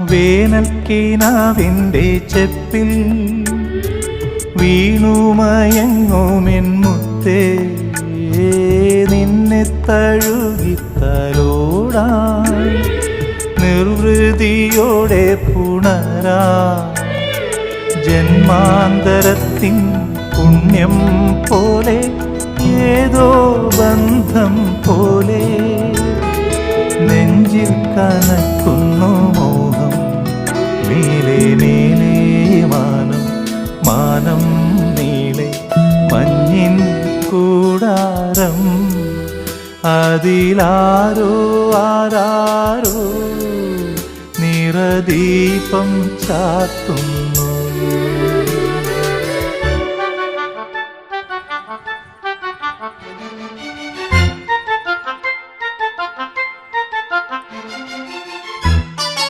വേനൽക്കിനാവിന്റെ ചെപ്പിൽ വീണുമയങ്ങുമെൻ മുത്തേ. നിന്നെ തഴുകിത്തലോടാൻ നിർവൃതിയോടെ പുണരാ. ജന്മാന്തരത്തിൻ പുണ്യം പോലെ ഏതോ ബന്ധം പോലെ. നെഞ്ചിൽ കനക്കുന്നു മാനം മാനം നീളെ മഞ്ഞിൻ കൂടാരം. അതിലാരോ ആരാരോ നിറദീപം ചാത്തുന്നു.